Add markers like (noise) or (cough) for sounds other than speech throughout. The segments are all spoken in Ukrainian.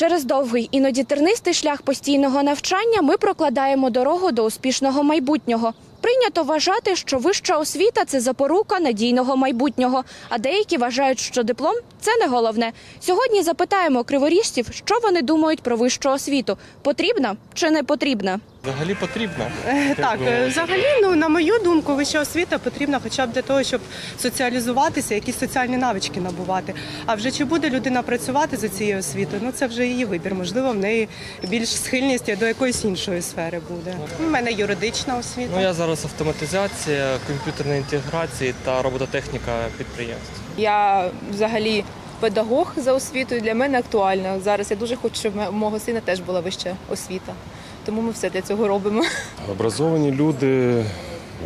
Через довгий, іноді тернистий шлях постійного навчання ми прокладаємо дорогу до успішного майбутнього. Прийнято вважати, що вища освіта це запорука надійного майбутнього. А деякі вважають, що диплом це не головне. Сьогодні запитаємо криворіжців, що вони думають про вищу освіту: потрібна чи не потрібна. Взагалі потрібно. Е, Так, е, взагалі, ну на мою думку, вища освіта потрібна хоча б для того, щоб соціалізуватися, якісь соціальні навички набувати. А вже чи буде людина працювати за цією освітою? Ну це вже її вибір. Можливо, в неї більш схильність до якоїсь іншої сфери буде. У мене юридична освіта. Ну я зараз автоматизація, комп'ютерна інтеграція та робототехніка підприємств. Я взагалі педагог за освітою. Для мене актуально. Зараз я дуже хочу, щоб у мого сина теж була вища освіта. Тому ми все для цього робимо. Образовані люди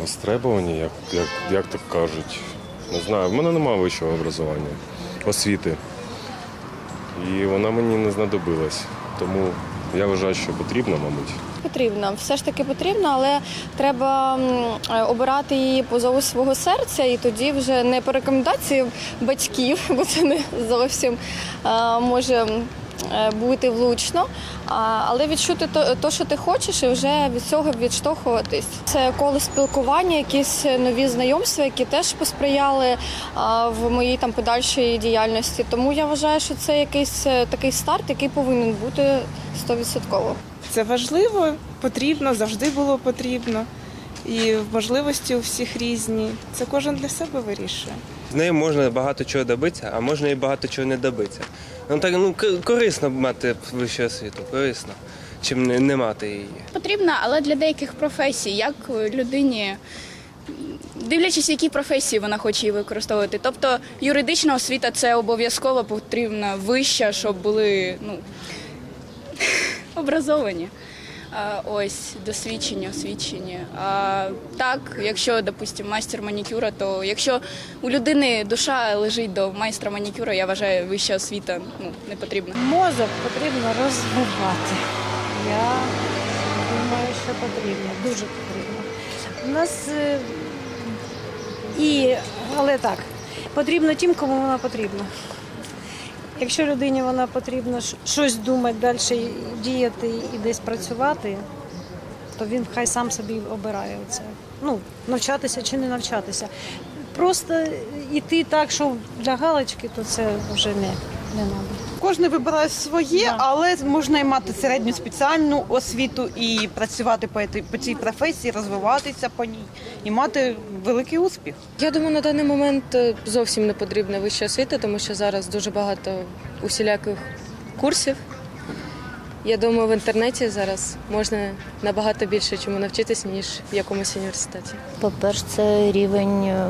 востребовані, як, як, як так кажуть. Не знаю, в мене немає вищого образування, освіти. І вона мені не знадобилась. Тому я вважаю, що потрібно, мабуть. Потрібно, все ж таки потрібно, але треба е, обирати її по зову свого серця, і тоді вже не по рекомендації батьків, бо це не зовсім е, може бути влучно. Але відчути то, що ти хочеш, і вже від цього відштовхуватись. Це коло спілкування, якісь нові знайомства, які теж посприяли в моїй там подальшій діяльності. Тому я вважаю, що це якийсь е, такий старт, який повинен бути 100%. Це важливо, потрібно, завжди було потрібно. І можливості у всіх різні. Це кожен для себе вирішує. З нею можна багато чого добитися, а можна і багато чого не добитися. Ну так ну корисно мати вищу освіту, корисно, чим не, не мати її. потрібна, але для деяких професій, як людині, дивлячись, які професії вона хоче її використовувати. Тобто юридична освіта це обов'язково потрібна вища, щоб були ну, (laughs) образовані. Ось досвідчені, освічені. А так, якщо, допустимо, майстер манікюра, то якщо у людини душа лежить до майстра манікюра, я вважаю, вища освіта ну, не потрібна. Мозок потрібно розвивати. Я думаю, що потрібно, дуже потрібно. У нас е, і, але так, потрібно тим, кому вона потрібна. Якщо людині вона потрібно щось думати, далі діяти і десь працювати, то він хай сам собі обирає це. Ну, навчатися чи не навчатися. Просто йти так, що для галочки, то це вже не, не треба. Кожен вибирає своє, Да. але можна і мати середню спеціальну освіту і працювати по цій, по цій професії, розвиватися по ній і мати великий успіх. Я думаю, на даний момент е, зовсім не потрібна вища освіта, тому що зараз дуже багато усіляких курсів. Я думаю, в інтернеті зараз можна набагато більше чому навчитися, ніж в якомусь університеті. По-перше, це рівень е,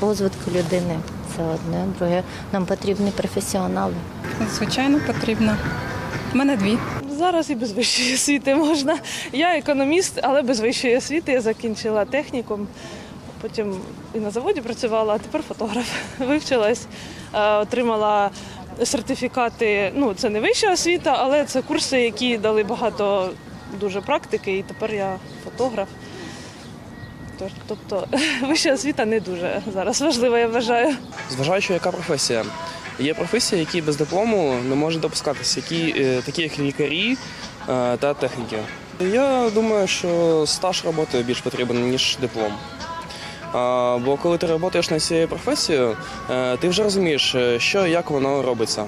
розвитку людини. Це одне. Друге, нам потрібні професіонали. Звичайно, потрібно. У мене дві. Зараз і без вищої освіти можна. Я економіст, але без вищої освіти я закінчила технікум. Потім і на заводі працювала, а тепер фотограф. (laughs) Вивчилась, е, отримала сертифікати. Ну, це не вища освіта, але це курси, які дали багато дуже практики, і тепер я фотограф. Тобто (laughs) вища освіта не дуже зараз важлива, я вважаю. Зважаючи, яка професія. Є професії, які без диплому не можуть допускатися, які, е, такі як лікарі е, та техніки. Я думаю, що стаж роботи більш потрібен, ніж диплом. Бо коли ти працюєш на цією професією, е, ти вже розумієш, е, що і як воно робиться.